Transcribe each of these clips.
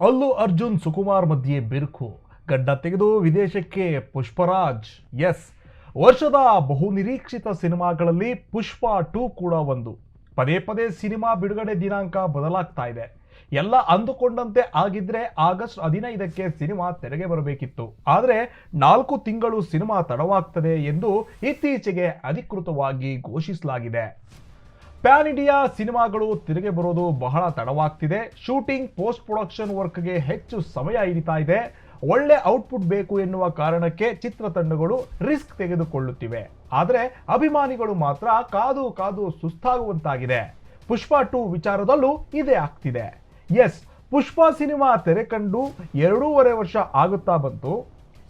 ಅಲ್ಲು ಅರ್ಜುನ್, ಸುಕುಮಾರ್ ಮಧ್ಯೆ ಬಿರುಕು. ಗಡ್ಡ ತೆಗೆದು ವಿದೇಶಕ್ಕೆ ಪುಷ್ಪರಾಜ್. ಎಸ್. ವರ್ಷದ ಬಹುನಿರೀಕ್ಷಿತ ಸಿನಿಮಾಗಳಲ್ಲಿ ಪುಷ್ಪ ಟೂ ಕೂಡ ಒಂದು. ಪದೇ ಪದೇ ಸಿನಿಮಾ ಬಿಡುಗಡೆ ದಿನಾಂಕ ಬದಲಾಗ್ತಾ ಇದೆ. ಎಲ್ಲ ಅಂದುಕೊಂಡಂತೆ ಆಗಿದ್ರೆ ಆಗಸ್ಟ್ ಹದಿನೈದಕ್ಕೆ ಸಿನಿಮಾ ತೆರೆಗೆ ಬರಬೇಕಿತ್ತು. ಆದರೆ ನಾಲ್ಕು ತಿಂಗಳು ಸಿನಿಮಾ ತಡವಾಗ್ತದೆ ಎಂದು ಇತ್ತೀಚೆಗೆ ಅಧಿಕೃತವಾಗಿ ಘೋಷಿಸಲಾಗಿದೆ. ಪ್ಯಾನ್ ಇಂಡಿಯಾ ಸಿನಿಮಾಗಳು ತಿರುಗಿ ಬರೋದು ಬಹಳ ತಡವಾಗ್ತಿದೆ. ಶೂಟಿಂಗ್, ಪೋಸ್ಟ್ ಪ್ರೊಡಕ್ಷನ್ ವರ್ಕ್ಗೆ ಹೆಚ್ಚು ಸಮಯ ಹಿಡಿತಾ ಇದೆ. ಒಳ್ಳೆ ಔಟ್ಪುಟ್ ಬೇಕು ಎನ್ನುವ ಕಾರಣಕ್ಕೆ ಚಿತ್ರತಂಡಗಳು ರಿಸ್ಕ್ ತೆಗೆದುಕೊಳ್ಳುತ್ತಿವೆ. ಆದರೆ ಅಭಿಮಾನಿಗಳು ಮಾತ್ರ ಕಾದು ಕಾದು ಸುಸ್ತಾಗುವಂತಾಗಿದೆ. ಪುಷ್ಪ ಟು ವಿಚಾರದಲ್ಲೂ ಇದೇ ಆಗ್ತಿದೆ. ಎಸ್, ಪುಷ್ಪ ಸಿನಿಮಾ ತೆರೆ ಕಂಡು ಎರಡೂವರೆ ವರ್ಷ ಆಗುತ್ತಾ ಬಂತು.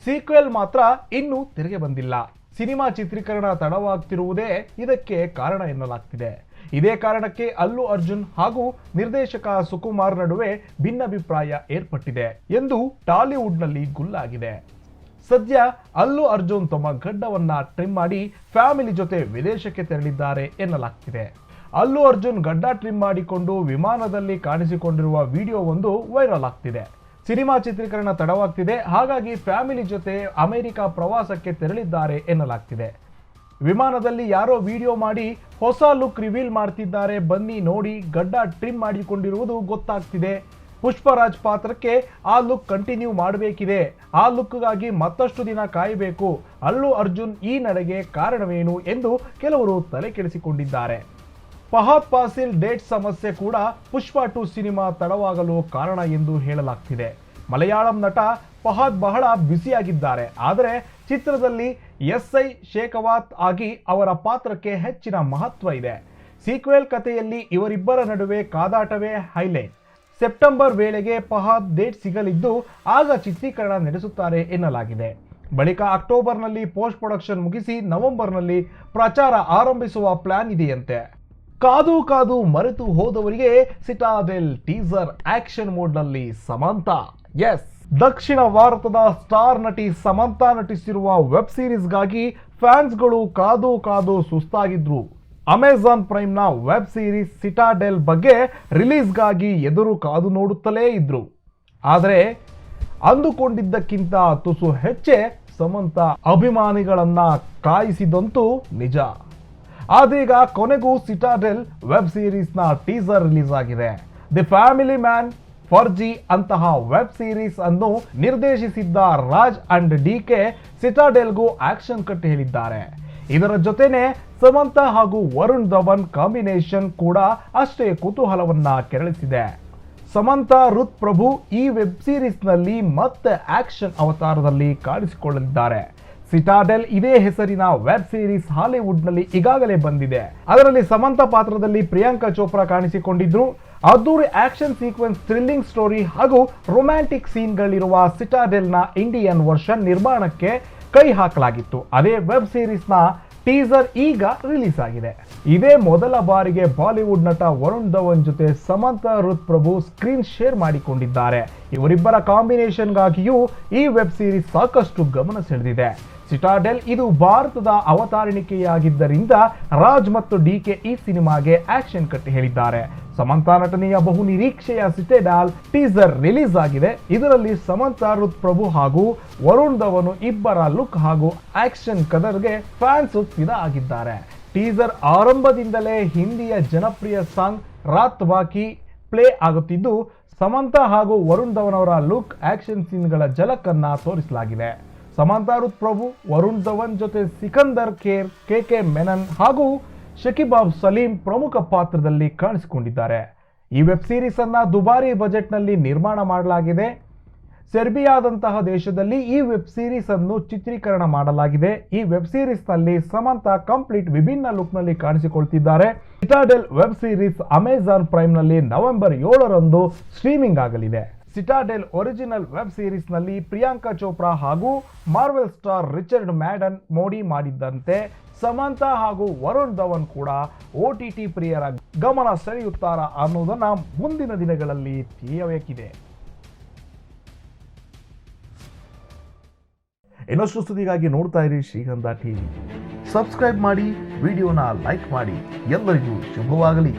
ಸೀಕ್ವೆಲ್ ಮಾತ್ರ ಇನ್ನೂ ತೆರೆಗೆ ಬಂದಿಲ್ಲ. ಸಿನಿಮಾ ಚಿತ್ರೀಕರಣ ತಡವಾಗ್ತಿರುವುದೇ ಇದಕ್ಕೆ ಕಾರಣ ಎನ್ನಲಾಗ್ತಿದೆ. ಇದೇ ಕಾರಣಕ್ಕೆ ಅಲ್ಲು ಅರ್ಜುನ್ ಹಾಗೂ ನಿರ್ದೇಶಕ ಸುಕುಮಾರ್ ನಡುವೆ ಭಿನ್ನಾಭಿಪ್ರಾಯ ಏರ್ಪಟ್ಟಿದೆ ಎಂದು ಟಾಲಿವುಡ್ನಲ್ಲಿ ಗುಲ್ಲಾಗಿದೆ. ಸದ್ಯ ಅಲ್ಲು ಅರ್ಜುನ್ ತಮ್ಮ ಗಡ್ಡವನ್ನ ಟ್ರಿಮ್ ಮಾಡಿ ಫ್ಯಾಮಿಲಿ ಜೊತೆ ವಿದೇಶಕ್ಕೆ ತೆರಳಿದ್ದಾರೆ ಎನ್ನಲಾಗ್ತಿದೆ. ಅಲ್ಲು ಅರ್ಜುನ್ ಗಡ್ಡ ಟ್ರಿಮ್ ಮಾಡಿಕೊಂಡು ವಿಮಾನದಲ್ಲಿ ಕಾಣಿಸಿಕೊಂಡಿರುವ ವಿಡಿಯೋ ಒಂದು ವೈರಲ್ ಆಗ್ತಿದೆ. ಸಿನಿಮಾ ಚಿತ್ರೀಕರಣ ತಡವಾಗ್ತಿದೆ, ಹಾಗಾಗಿ ಫ್ಯಾಮಿಲಿ ಜೊತೆ ಅಮೆರಿಕ ಪ್ರವಾಸಕ್ಕೆ ತೆರಳಿದ್ದಾರೆ ಎನ್ನಲಾಗ್ತಿದೆ. ವಿಮಾನದಲ್ಲಿ ಯಾರೋ ವಿಡಿಯೋ ಮಾಡಿ ಹೊಸ ಲುಕ್ ರಿವೀಲ್ ಮಾಡ್ತಿದ್ದಾರೆ. ಬನ್ನಿ ನೋಡಿ, ಗಡ್ಡ ಟ್ರಿಮ್ ಮಾಡಿಕೊಂಡಿರುವುದು ಗೊತ್ತಾಗ್ತಿದೆ. ಪುಷ್ಪರಾಜ್ ಪಾತ್ರಕ್ಕೆ ಆ ಲುಕ್ ಕಂಟಿನ್ಯೂ ಮಾಡಬೇಕಿದೆ. ಆ ಲುಕ್ಗಾಗಿ ಮತ್ತಷ್ಟು ದಿನ ಕಾಯಬೇಕು. ಅಲ್ಲು ಅರ್ಜುನ್ ಈ ನಡೆಗೆ ಕಾರಣವೇನು ಎಂದು ಕೆಲವರು ತಲೆ ಕೆಡಿಸಿಕೊಂಡಿದ್ದಾರೆ ಫಹಾದ್ ಪಾಸಿಲ್ ಡೇಟ್ ಸಮಸ್ಯೆ ಕೂಡ ಪುಷ್ಪ ಟು ಸಿನಿಮಾ ತಡವಾಗಲು ಕಾರಣ ಎಂದು ಹೇಳಲಾಗ್ತಿದೆ. ಮಲಯಾಳಂ ನಟ ಫಹಾದ್ ಬಹಳ ಬ್ಯುಸಿಯಾಗಿದ್ದಾರೆ. ಆದರೆ ಚಿತ್ರದಲ್ಲಿ ಎಸ್ ಐ ಶೇಖವಾತ್ ಆಗಿ ಅವರ ಪಾತ್ರಕ್ಕೆ ಹೆಚ್ಚಿನ ಮಹತ್ವ ಇದೆ. ಸೀಕ್ವೆಲ್ ಕಥೆಯಲ್ಲಿ ಇವರಿಬ್ಬರ ನಡುವೆ ಕಾದಾಟವೇ ಹೈಲೈಟ್. ಸೆಪ್ಟೆಂಬರ್ ವೇಳೆಗೆ ಫಹಾದ್ ಡೇಟ್ ಸಿಗಲಿದ್ದು ಆಗ ಚಿತ್ರೀಕರಣ ನಡೆಸುತ್ತಾರೆ ಎನ್ನಲಾಗಿದೆ. ಬಳಿಕ ಅಕ್ಟೋಬರ್ನಲ್ಲಿ ಪೋಸ್ಟ್ ಪ್ರೊಡಕ್ಷನ್ ಮುಗಿಸಿ ನವೆಂಬರ್ನಲ್ಲಿ ಪ್ರಚಾರ ಆರಂಭಿಸುವ ಪ್ಲಾನ್ ಇದೆಯಂತೆ. ಕಾದು ಕಾದು ಮರೆತು ಹೋದವರಿಗೆ ಸಿಟಾದೆಲ್ ಟೀಸರ್ ಆಕ್ಷನ್ ಮೋಡ್ನಲ್ಲಿ ಸಮಾಂತ. ಎಸ್. ದಕ್ಷಿಣ ಭಾರತದ ಸ್ಟಾರ್ ನಟಿ ಸಮಂತಾ ನಟಿಸಿರುವ ವೆಬ್ ಸೀರೀಸ್ಗಾಗಿ ಫ್ಯಾನ್ಸ್ಗಳು ಕಾದು ಕಾದು ಸುಸ್ತಾಗಿದ್ರು. ಅಮೆಜಾನ್ ಪ್ರೈಮ್ನ ವೆಬ್ ಸೀರೀಸ್ ಸಿಟಾಡೆಲ್ ಬಗ್ಗೆ ರಿಲೀಸ್ಗಾಗಿ ಎದುರು ಕಾದು ನೋಡುತ್ತಲೇ ಇದ್ರು. ಆದರೆ ಅಂದುಕೊಂಡಿದ್ದಕ್ಕಿಂತ ತುಸು ಹೆಚ್ಚೆ ಸಮಂತ ಅಭಿಮಾನಿಗಳನ್ನ ಕಾಯಿಸಿದಂತೂ ನಿಜ. ಆದೀಗ ಕೊನೆಗೂ ಸಿಟಾಡೆಲ್ ವೆಬ್ ಸೀರೀಸ್ನ ಟೀಸರ್ ರಿಲೀಸ್ ಆಗಿದೆ ದಿ ಫ್ಯಾಮಿಲಿ ಮ್ಯಾನ್ ಫರ್ಜಿ ಅಂತಹ ವೆಬ್ ಸೀರೀಸ್ ಅನ್ನು ನಿರ್ದೇಶಿಸಿದ್ದ ರಾಜ್ ಅಂಡ್ ಡಿ ಕೆ ಸಿಟಾಡೆಲ್ಗೂ ಆಕ್ಷನ್ ಕಟ್ ಹೇಳಿದ್ದಾರೆ. ಇದರ ಜೊತೆನೆ ಸಮಂತ ಹಾಗೂ ವರುಣ್ ಧವನ್ ಕಾಂಬಿನೇಷನ್ ಕೂಡ ಅಷ್ಟೇ ಕುತೂಹಲವನ್ನ ಕೆರಳಿಸಿದೆ. ಸಮಂತ, ರುತ್ ಪ್ರಭು ಈ ವೆಬ್ ಸೀರೀಸ್ನಲ್ಲಿ ಮತ್ತೆ ಆಕ್ಷನ್ ಅವತಾರದಲ್ಲಿ ಕಾಣಿಸಿಕೊಳ್ಳಲಿದ್ದಾರೆ. ಸಿಟಾಡೆಲ್ ಇದೇ ಹೆಸರಿನ ವೆಬ್ ಸೀರೀಸ್ ಹಾಲಿವುಡ್ನಲ್ಲಿ ಈಗಾಗಲೇ ಬಂದಿದೆ. ಅದರಲ್ಲಿ ಸಮಂತ ಪಾತ್ರದಲ್ಲಿ ಪ್ರಿಯಾಂಕಾ ಚೋಪ್ರಾ ಕಾಣಿಸಿಕೊಂಡಿದ್ರು. ಅದ್ದೂರಿ ಆಕ್ಷನ್ ಸೀಕ್ವೆನ್ಸ್ ಥ್ರಿಲ್ಲಿಂಗ್ ಸ್ಟೋರಿ ಹಾಗೂ ರೊಮ್ಯಾಂಟಿಕ್ ಸೀನ್ಗಳಿರುವ ಸಿಟಾಡೆಲ್ನ ಇಂಡಿಯನ್ ವರ್ಷನ್ ನಿರ್ಮಾಣಕ್ಕೆ ಕೈ ಹಾಕಲಾಗಿತ್ತು. ಅದೇ ವೆಬ್ ಸೀರೀಸ್ನ ಟೀಸರ್ ಈಗ ರಿಲೀಸ್ ಆಗಿದೆ ಇದೇ ಮೊದಲ ಬಾರಿಗೆ ಬಾಲಿವುಡ್ ನಟ ವರುಣ್ ಧವನ್ ಜೊತೆ ಸಮಂತ ರುತ್ ಪ್ರಭು ಸ್ಕ್ರೀನ್ ಶೇರ್ ಮಾಡಿಕೊಂಡಿದ್ದಾರೆ. ಇವರಿಬ್ಬರ ಕಾಂಬಿನೇಷನ್ಗಾಗಿಯೂ ಈ ವೆಬ್ ಸೀರೀಸ್ ಸಾಕಷ್ಟು ಗಮನ ಸೆಳೆದಿದೆ. ಸಿಟಾಡೆಲ್ ಇದು ಭಾರತದ ಅವತಾರಣಿಕೆಯಾಗಿದ್ದರಿಂದ ರಾಜ್ ಮತ್ತು ಡಿ ಕೆ ಈ ಸಿನಿಮಾಗೆ ಆಕ್ಷನ್ ಕಟ್ಟಿ ಹೇಳಿದ್ದಾರೆ. ಸಮಂತಾ ನಟನೆಯ ಬಹು ನಿರೀಕ್ಷೆಯ ಸಿಟೆಡಾಲ್ ಟೀಸರ್ ರಿಲೀಸ್ ಆಗಿದೆ. ಇದರಲ್ಲಿ ಸಮಂತಾ ರುತ್ ಪ್ರಭು ಹಾಗೂ ವರುಣ್ ಧವನ್ ಇಬ್ಬರ ಲುಕ್ ಹಾಗೂ ಆಕ್ಷನ್ ಕದರ್ಗೆ ಫ್ಯಾನ್ಸ್ ಆಗಿದ್ದಾರೆ. ಟೀಸರ್ ಆರಂಭದಿಂದಲೇ ಹಿಂದಿಯ ಜನಪ್ರಿಯ ಸಾಂಗ್ ರಾತ್ ಬಾಕಿ ಪ್ಲೇ ಆಗುತ್ತಿದ್ದು, ಸಮಂತಾ ಹಾಗೂ ವರುಣ್ ಧವನ್ ಅವರ ಲುಕ್, ಆಕ್ಷನ್ ಸೀನ್ಗಳ ಝಲಕನ್ನ ತೋರಿಸಲಾಗಿದೆ. ಸಮಂತಾ ರುತ್ ಪ್ರಭು ವರುಣ್ ಧವನ್ ಜೊತೆ ಸಿಕಂದರ್ ಖೇರ್, ಕೆ ಕೆ ಮೆನನ್ ಹಾಗೂ ಶಕಿಬಾಬ್ ಸಲೀಂ ಪ್ರಮುಖ ಪಾತ್ರದಲ್ಲಿ ಕಾಣಿಸಿಕೊಂಡಿದ್ದಾರೆ. ಈ ವೆಬ್ ಸೀರೀಸ್ ಅನ್ನ ದುಬಾರಿ ಬಜೆಟ್ನಲ್ಲಿ ನಿರ್ಮಾಣ ಮಾಡಲಾಗಿದೆ. ಸೆರ್ಬಿಯಾದಂತಹ ದೇಶದಲ್ಲಿ ಈ ವೆಬ್ ಸೀರೀಸ್ ಅನ್ನು ಚಿತ್ರೀಕರಣ ಮಾಡಲಾಗಿದೆ. ಈ ವೆಬ್ ಸೀರೀಸ್ನಲ್ಲಿ ಸಮಂತ ಕಂಪ್ಲೀಟ್ ವಿಭಿನ್ನ ಲುಕ್ನಲ್ಲಿ ಕಾಣಿಸಿಕೊಳ್ತಿದ್ದಾರೆ. ಸಿಟಾಡೆಲ್ ವೆಬ್ ಸೀರೀಸ್ ಅಮೆಜಾನ್ ಪ್ರೈಮ್ನಲ್ಲಿ ನವೆಂಬರ್ ಏಳರಂದು ಸ್ಟ್ರೀಮಿಂಗ್ ಆಗಲಿದೆ. ಸಿಟಾಡೆಲ್ ಒರಿಜಿನಲ್ ವೆಬ್ ಸೀರೀಸ್ನಲ್ಲಿ ಪ್ರಿಯಾಂಕಾ ಚೋಪ್ರಾ ಹಾಗೂ ಮಾರ್ವೆಲ್ ಸ್ಟಾರ್ ರಿಚರ್ಡ್ ಮ್ಯಾಡನ್ ಮೋಡಿ ಮಾಡಿದ್ದಂತೆ ಸಮಂತಾ ಹಾಗೂ ವರುಣ್ ಧವನ್ ಕೂಡ ಒ ಟಿ ಟಿ ಪ್ರಿಯರ ಗಮನ ಸೆಳೆಯುತ್ತಾರಾ ಅನ್ನೋದನ್ನ ಮುಂದಿನ ದಿನಗಳಲ್ಲಿ ತಿಳಿಯಬೇಕಿದೆ. ಇನ್ನಷ್ಟು ಸುದ್ದಿಗಾಗಿ ನೋಡ್ತಾ ಇರಿ ಶ್ರೀಗಂಧ ಟಿವಿ. ಸಬ್ಸ್ಕ್ರೈಬ್ ಮಾಡಿ, ವಿಡಿಯೋನ ಲೈಕ್ ಮಾಡಿ. ಎಲ್ಲರಿಗೂ ಶುಭವಾಗಲಿ.